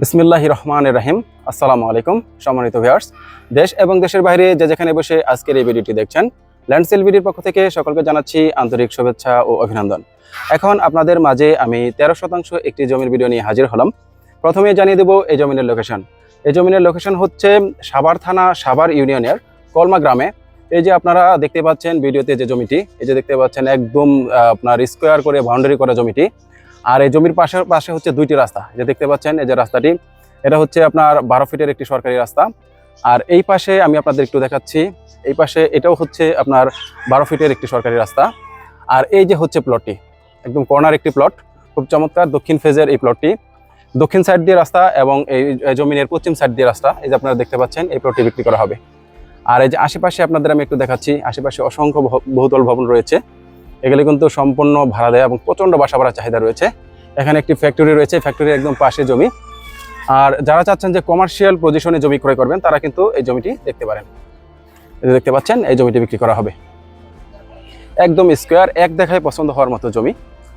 বিসমিল্লাহ রহমান রাহিম। আসসালামু আলাইকুম, সম্মানিত ভিউয়ার্স। দেশ এবং দেশের বাইরে যে যেখানে বসে আজকের এই ভিডিওটি দেখছেন ল্যান্ডসেল ভিডিওর পক্ষ থেকে সকলকে জানাচ্ছি আন্তরিক শুভেচ্ছা ও অভিনন্দন। এখন আপনাদের মাঝে আমি তেরো শতাংশ একটি জমির ভিডিও নিয়ে হাজির হলাম। প্রথমে জানিয়ে দেব এই জমিনের লোকেশন এই জমিনের লোকেশন হচ্ছে সাভার থানা, সাভার ইউনিয়নের কলমা গ্রামে। এই যে আপনারা দেখতে পাচ্ছেন ভিডিওতে যে জমিটি, এই যে দেখতে পাচ্ছেন একদম আপনার স্কোয়ার করে বাউন্ডারি করা জমিটি। আর এই জমির পাশে পাশে হচ্ছে দুইটি রাস্তা যে দেখতে পাচ্ছেন, এই যে রাস্তাটি, এটা হচ্ছে আপনার বারো ফিটের একটি সরকারি রাস্তা। আর এই পাশে আমি আপনাদের একটু দেখাচ্ছি, এই পাশে এটাও হচ্ছে আপনার বারো ফিটের একটি সরকারি রাস্তা। আর এই যে হচ্ছে প্লটটি একদম কর্নার একটি প্লট খুব চমৎকার, দক্ষিণ ফেজের এই প্লটটি দক্ষিণ সাইড দিয়ে রাস্তা এবং এই জমিনের পশ্চিম সাইড দিয়ে রাস্তা, এই যে আপনারা দেখতে পাচ্ছেন, এই প্লটটি বিক্রি করা হবে। আর এই যে আশেপাশে আপনাদের আমি একটু দেখাচ্ছি, আশেপাশে অসংখ্য বহুতল ভবন রয়েছে। এগুলি কিন্তু সম্পূর্ণ ভাড়া দেয় এবং প্রচণ্ড বাসা ভাড়া চাহিদা রয়েছে। এখানে একটি ফ্যাক্টরি রয়েছে ফ্যাক্টরির একদম পাশে জমি। আর যারা চাচ্ছেন যে কমার্শিয়াল পজিশনে জমি ক্রয় করবেন, তারা কিন্তু এই জমিটি দেখতে পারেন। দেখতে পাচ্ছেন, এই জমিটি বিক্রি করা হবে। একদম স্কোয়ার এক দেখায় পছন্দ হওয়ার মতো জমি।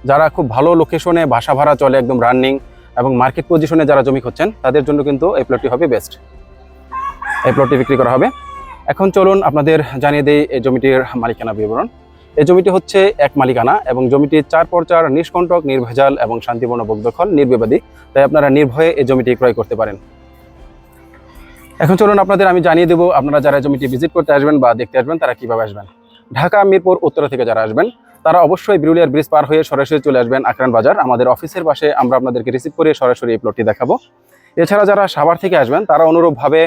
যারা খুব ভালো লোকেশনে বাসা ভাড়া চলে, একদম রানিং এবং মার্কেট পজিশনে যারা জমি খুঁজছেন, তাদের জন্য কিন্তু এই প্লটটি হবে বেস্ট এই প্লটটি বিক্রি করা হবে। এখন চলুন আপনাদের জানিয়ে দিই এই জমিটির মালিকানা বিবরণ। এই জমিটি হচ্ছে এক মালিকানা এবং জমিটি চার পর চার নিষ্কণ্টক, নির্ভেজাল এবং শান্তিপূর্ণ বকদখল নির্বিবাদী। তাই আপনারা নির্ভয়ে এই জমিটি ক্রয় করতে পারেন। এখন চলুন আপনাদের আমি জানিয়ে দেবো আপনারা যারা জমিটি ভিজিট করতে আসবেন বা দেখতে আসবেন, তারা কীভাবে আসবেন। ঢাকা, মিরপুর, উত্তরা থেকে যারা আসবেন, তারা অবশ্যই বিরুলিয়ার ব্রিজ পার হয়ে সরাসরি চলে আসবেন আকরান বাজার। আমাদের অফিসের পাশে আমরা আপনাদেরকে রিসিভ করে সরাসরি এই প্লটটি দেখাবো। এছাড়া যারা সাভার থেকে আসবেন, তারা অনুরূপভাবে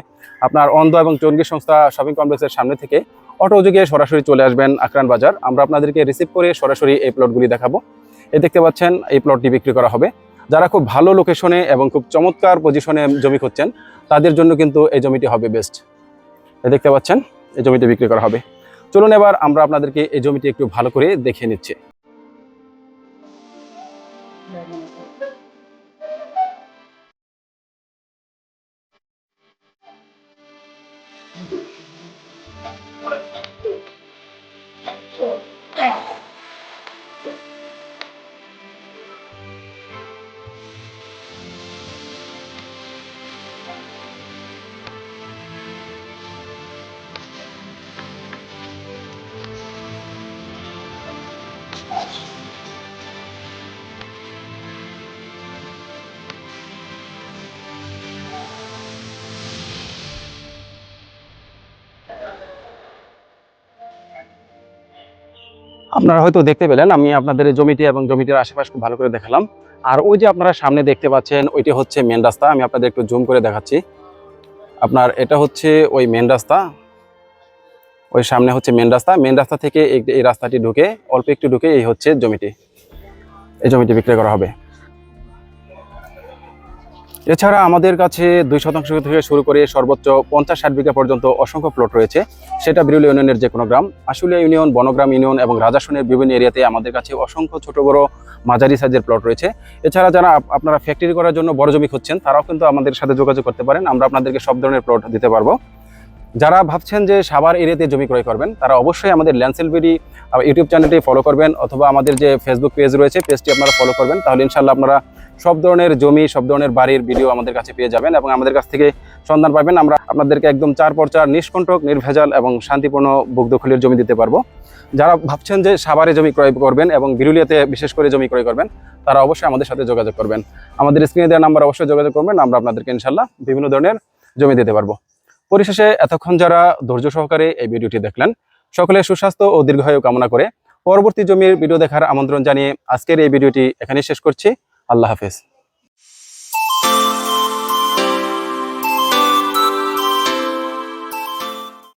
আপনার অন্ধ এবং চঙ্গি সংস্থা শপিং কমপ্লেক্সের সামনে থেকে অটো যোগে সরাসরি চলে আসবেন আকরান বাজার। আমরা আপনাদেরকে রিসিভ করে সরাসরি এই প্লটগুলি দেখাবো। এই দেখতে পাচ্ছেন, এই প্লটটি বিক্রি করা হবে। যারা খুব ভালো লোকেশনে এবং খুব চমৎকার পজিশনে জমি খুঁজছেন, তাদের জন্য কিন্তু এই জমিটি হবে বেস্ট এই দেখতে পাচ্ছেন, এই জমিটি বিক্রি করা হবে। চলুন এবার আমরা আপনাদেরকে এই জমিটি একটু ভালো করে দেখে নিচ্ছি। আপনারা হয়তো দেখতে পেলেন, আমি আপনাদের জমিটি এবং জমিটির আশেপাশ খুব ভালো করে দেখালাম। আর ওই যে আপনারা সামনে দেখতে পাচ্ছেন, ওইটি হচ্ছে মেন রাস্তা, আমি আপনাদের একটু জুম করে দেখাচ্ছি। আপনার এটা হচ্ছে ওই মেন রাস্তা, ওই সামনে হচ্ছে মেন রাস্তা। মেন রাস্তা থেকে এই- এই রাস্তাটি ঢুকে, অল্প একটু ঢুকে এই হচ্ছে জমিটি। এই জমিটি বিক্রি করা হবে। এছাড়া আমাদের কাছে দুই শতাংশ থেকে শুরু করে সর্বোচ্চ পঞ্চাশ ষাট বিঘা পর্যন্ত অসংখ্য প্লট রয়েছে। সেটা বিরুল ইউনিয়নের যে কোনো গ্রাম, আশুলিয়া ইউনিয়ন, বনগ্রাম ইউনিয়ন এবং রাজাসনের বিভিন্ন এরিয়াতে আমাদের কাছে অসংখ্য ছোট বড় মাঝারি সাইজের প্লট রয়েছে। এছাড়া যারা আপনারা ফ্যাক্টরি করার জন্য বড় জমি খুঁজছেন, তারাও কিন্তু আমাদের সাথে যোগাযোগ করতে পারেন। আমরা আপনাদেরকে সব ধরনের প্লট দিতে পারব। যারা ভাবছেন যে সাভার এরিয়াতে জমি ক্রয় করবেন, তারা অবশ্যই আমাদের ল্যান্সেল বিডি ইউটিউব চ্যানেলটি ফলো করবেন, অথবা আমাদের যে ফেসবুক পেজ রয়েছে পেজটি আপনারা ফলো করবেন, তাহলে ইনশাল্লাহ আপনারা সব ধরনের জমি, সব ধরনের বাড়ির ভিডিও আমাদের কাছে পেয়ে যাবেন এবং আমাদের কাছ থেকে সন্ধান পাবেন। আমরা আপনাদেরকে একদম চার পর চার নিষ্কণ্টক, নির্ভেজাল এবং শান্তিপূর্ণ বুকদখলের জমি দিতে পারব। যারা ভাবছেন যে সাভারে জমি ক্রয় করবেন এবং বিরুলিয়াতে বিশেষ করে জমি ক্রয় করবেন, তারা অবশ্যই আমাদের সাথে যোগাযোগ করবেন। আমাদের স্ক্রিনে দেওয়া নাম্বার অবশ্যই যোগাযোগ করবেন, আমরা আপনাদেরকে ইনশাল্লাহ বিভিন্ন ধরনের জমি দিতে পারব। পরিশেষে এতক্ষণ যারা ধৈর্য সহকারে এই ভিডিওটি দেখলেন, সকলে সুস্বাস্থ্য ও দীর্ঘায়ু কামনা করে পরবর্তী জমির ভিডিও দেখার আমন্ত্রণ জানিয়ে আজকের এই ভিডিওটি এখানেই শেষ করছি। আল্লাহ হাফেজ।